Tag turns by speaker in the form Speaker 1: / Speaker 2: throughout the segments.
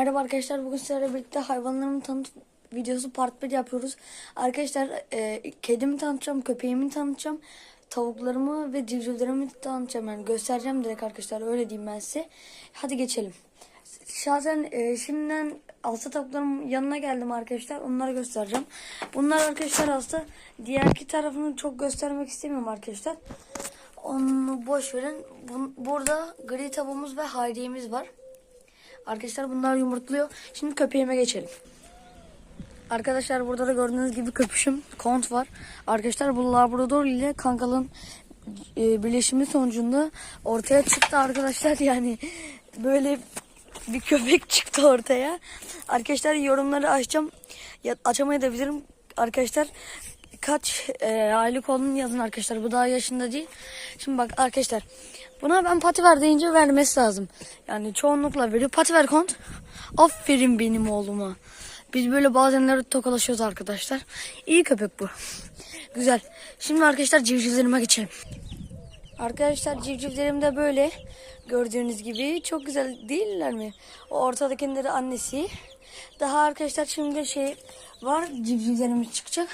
Speaker 1: Merhaba arkadaşlar. Bugün sizlerle birlikte hayvanlarımı tanıt videosu part 1 yapıyoruz. Arkadaşlar e, kedimi tanıtacağım, köpeğimi tanıtacağım. Tavuklarımı ve civcivlerimi tanıtacağım. Yani göstereceğim direkt arkadaşlar. Öyle diyeyim ben size. Hadi geçelim. Şahsen e, şimdiden hasta tavuklarımın yanına geldim arkadaşlar. Onları göstereceğim. Bunlar arkadaşlar hasta. Diğer iki tarafını çok göstermek istemiyorum arkadaşlar. Onu boş verin. Bun- burada gri tavuğumuz ve hayriyemiz var. Arkadaşlar bunlar yumurtluyor. Şimdi köpeğime geçelim. Arkadaşlar burada da gördüğünüz gibi köpüşüm kont var. Arkadaşlar bu Labrador ile Kangal'ın e, birleşimi sonucunda ortaya çıktı arkadaşlar. Yani böyle bir köpek çıktı ortaya. Arkadaşlar yorumları açacağım. Ya, açamayabilirim. Arkadaşlar kaç e, aylık olduğunu yazın arkadaşlar. Bu daha yaşında değil. Şimdi bak arkadaşlar. Buna ben pati ver deyince vermesi lazım. Yani çoğunlukla veriyor. Pati ver kont. Aferin benim oğluma. Biz böyle bazenleri tokalaşıyoruz arkadaşlar. İyi köpek bu. Güzel. Şimdi arkadaşlar civcivlerime geçelim. Arkadaşlar civcivlerim de böyle. Gördüğünüz gibi çok güzel değiller mi? O ortadakinin de annesi. Daha arkadaşlar şimdi şey var civcivlerimiz çıkacak.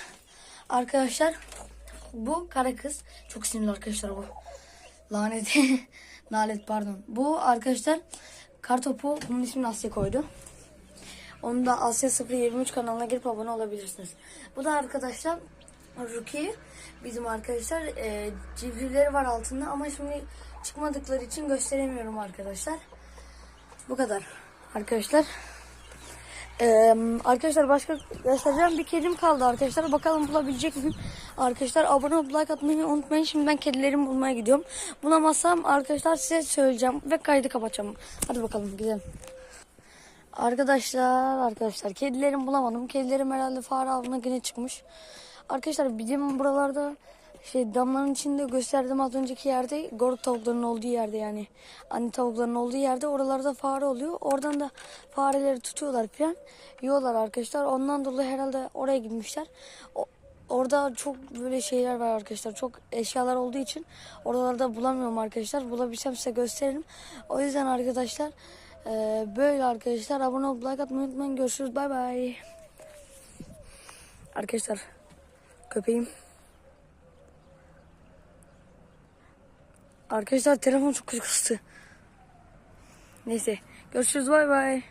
Speaker 1: Arkadaşlar bu kara kız. Çok sinirli arkadaşlar bu. Lanet. Lanet pardon. Bu arkadaşlar kartopu bunun ismini Asya koydu. Onu da Asya 023 kanalına girip abone olabilirsiniz. Bu da arkadaşlar Ruki. Bizim arkadaşlar e, civcivleri var altında ama şimdi çıkmadıkları için gösteremiyorum arkadaşlar. Bu kadar arkadaşlar. Ee, arkadaşlar başka göstereceğim bir kedim kaldı arkadaşlar. Bakalım bulabilecek miyim? Arkadaşlar abone olup like atmayı unutmayın. Şimdi ben kedilerimi bulmaya gidiyorum. Bulamazsam arkadaşlar size söyleyeceğim ve kaydı kapatacağım. Hadi bakalım gidelim. Arkadaşlar arkadaşlar kedilerimi bulamadım. Kedilerim herhalde fare avına yine çıkmış. Arkadaşlar bizim buralarda şey damların içinde gösterdim az önceki yerde goruk tavuklarının olduğu yerde yani anne tavukların olduğu yerde oralarda fare oluyor. Oradan da fareleri tutuyorlar falan yiyorlar arkadaşlar. Ondan dolayı herhalde oraya gitmişler. O, orada çok böyle şeyler var arkadaşlar. Çok eşyalar olduğu için oralarda bulamıyorum arkadaşlar. Bulabilsem size gösteririm. O yüzden arkadaşlar e, böyle arkadaşlar abone olup like atmayı unutmayın. Görüşürüz. Bay bay. Arkadaşlar köpeğim. Arkadaşlar telefon çok kastı. Neyse görüşürüz bay bay.